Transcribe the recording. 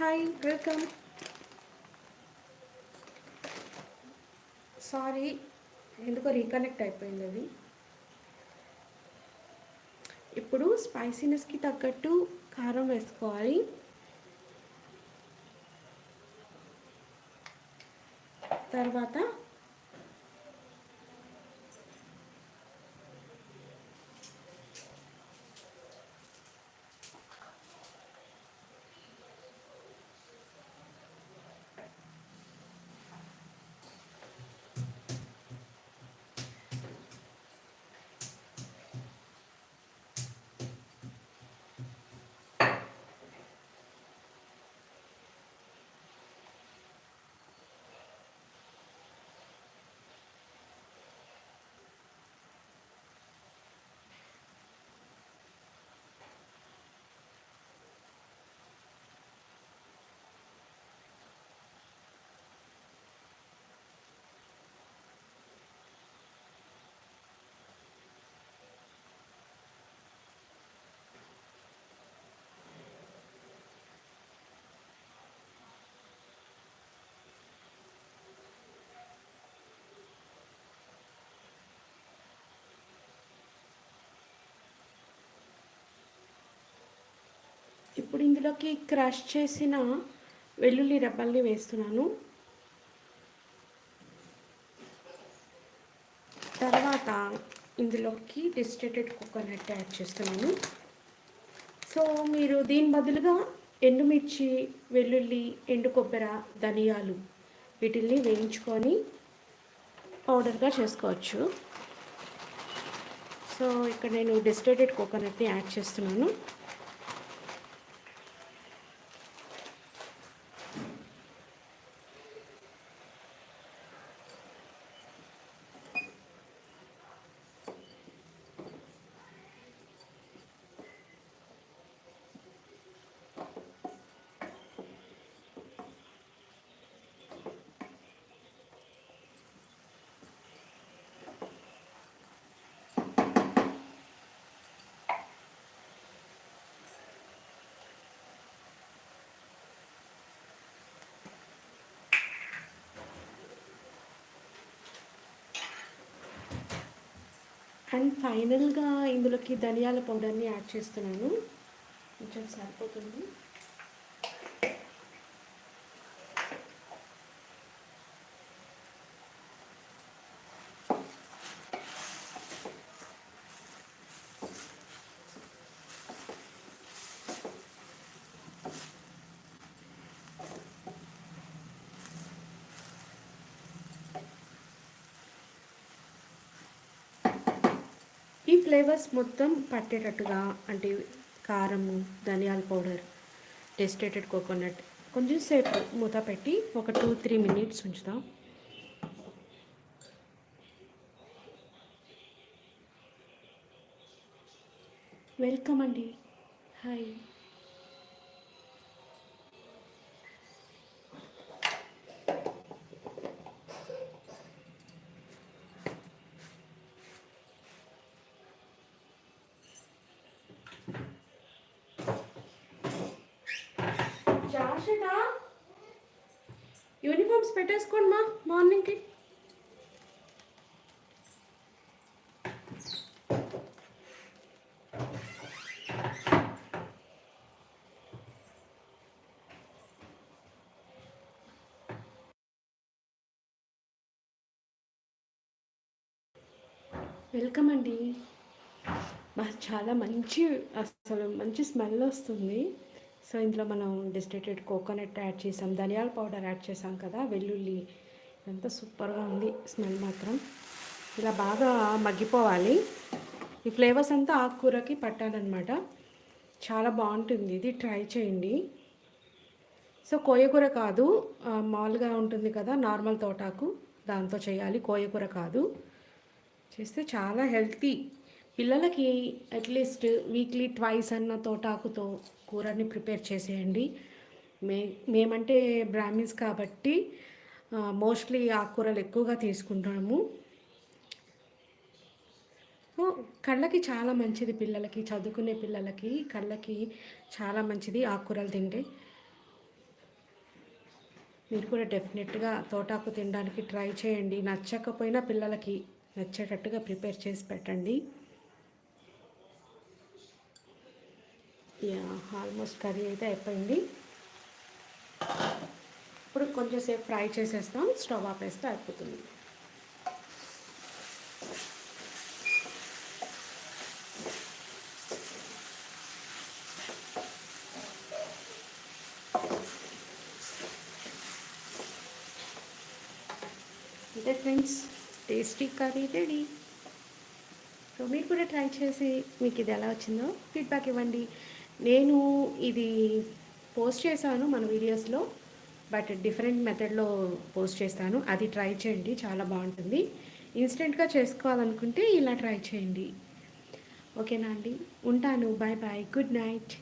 Hi welcome sorry ఎందుకో reconnect అయిపోయింది అది. ఇప్పుడు స్పైసీనెస్కి తగ్గట్టు కారం వేసుకోవాలి. తర్వాత ఇప్పుడు ఇందులోకి క్రష్ చేసిన వెల్లుల్లి రబ్బల్ని వేస్తున్నాను. తర్వాత ఇందులోకి డిస్టేటెడ్ కోకోనట్ యాడ్ చేస్తున్నాను. సో మీరు దీని బదులుగా ఎండుమిర్చి వెల్లుల్లి ఎండు కొబ్బరి ధనియాలు వీటిల్ని వేయించుకొని పౌడర్గా చేసుకోవచ్చు. సో ఇక్కడ నేను డిస్టేటెడ్ కోకోనట్ని యాడ్ చేస్తున్నాను. అండ్ ఫైనల్గా ఇందులోకి ధనియాల పౌడర్ని యాడ్ చేస్తున్నాను. కొంచెం సరిపోతుంది. ఈ ఫ్లేవర్స్ మొత్తం పట్టేటట్టుగా అంటే కారము ధనియాల పౌడర్ టెస్టేటెడ్ కోకోనట్ కొంచెం సేపు మూత పెట్టి ఒక టూ త్రీ మినిట్స్ ఉంచుదాం. వెల్కమ్ అండి. హాయ్. జాషిదా యూనిఫామ్స్ పెట్టేసుకోండి మా మార్నింగ్కి. వెల్కమ్ అండి. చాలా మంచి అసలు మంచి స్మెల్ వస్తుంది. సో ఇందులో మనం డిస్టేటెడ్ కోకోనట్ యాడ్ చేసాం ధనియాల పౌడర్ యాడ్ చేసాం కదా వెల్లుల్లి. ఎంత సూపర్గా ఉంది స్మెల్ మాత్రం. ఇలా బాగా మగ్గిపోవాలి. ఈ ఫ్లేవర్స్ అంతా ఆకుకూరకి పట్టాలన్నమాట చాలా బాగుంటుంది ఇది ట్రై చేయండి. సో కోయకూర కాదు మామూలుగా ఉంటుంది కదా నార్మల్ తోటాకు దాంతో చేయాలి కోయకూర కాదు. చేస్తే చాలా హెల్తీ. పిల్లలకి అట్లీస్ట్ వీక్లీ ట్వైస్ అన్న తోటాకుతో కూరని ప్రిపేర్ చేసేయండి. మే మేమంటే బ్రాహ్మిన్స్ కాబట్టి మోస్ట్లీ ఆకుకూరలు ఎక్కువగా తీసుకుంటాము. సో కళ్ళకి చాలా మంచిది పిల్లలకి చదువుకునే పిల్లలకి కళ్ళకి చాలా మంచిది ఆకుకూరలు తింటే. మీరు కూడా డెఫినెట్గా తోటాకు తినడానికి ట్రై చేయండి. నచ్చకపోయినా పిల్లలకి నచ్చేటట్టుగా ప్రిపేర్ చేసి పెట్టండి. ఆల్మోస్ట్ కర్రీ అయితే అయిపోయింది. ఇప్పుడు కొంచెం సేపు ఫ్రై చేసేస్తాం స్టవ్ ఆపేస్తే అయిపోతుంది. అంటే friends tasty curry ready. So మీరు కూడా ట్రై చేసి మీకు ఇది ఎలా వచ్చిందో ఫీడ్బ్యాక్ ఇవ్వండి. నేను ఇది పోస్ట్ చేశాను మన వీడియోస్లో బట్ డిఫరెంట్ మెథడ్లో పోస్ట్ చేస్తాను. అది ట్రై చేయండి చాలా బాగుంటుంది. ఇన్స్టెంట్గా చేసుకోవాలనుకుంటే ఇలా ట్రై చేయండి. ఓకేనా అండి? ఉంటాను. Bye bye good night.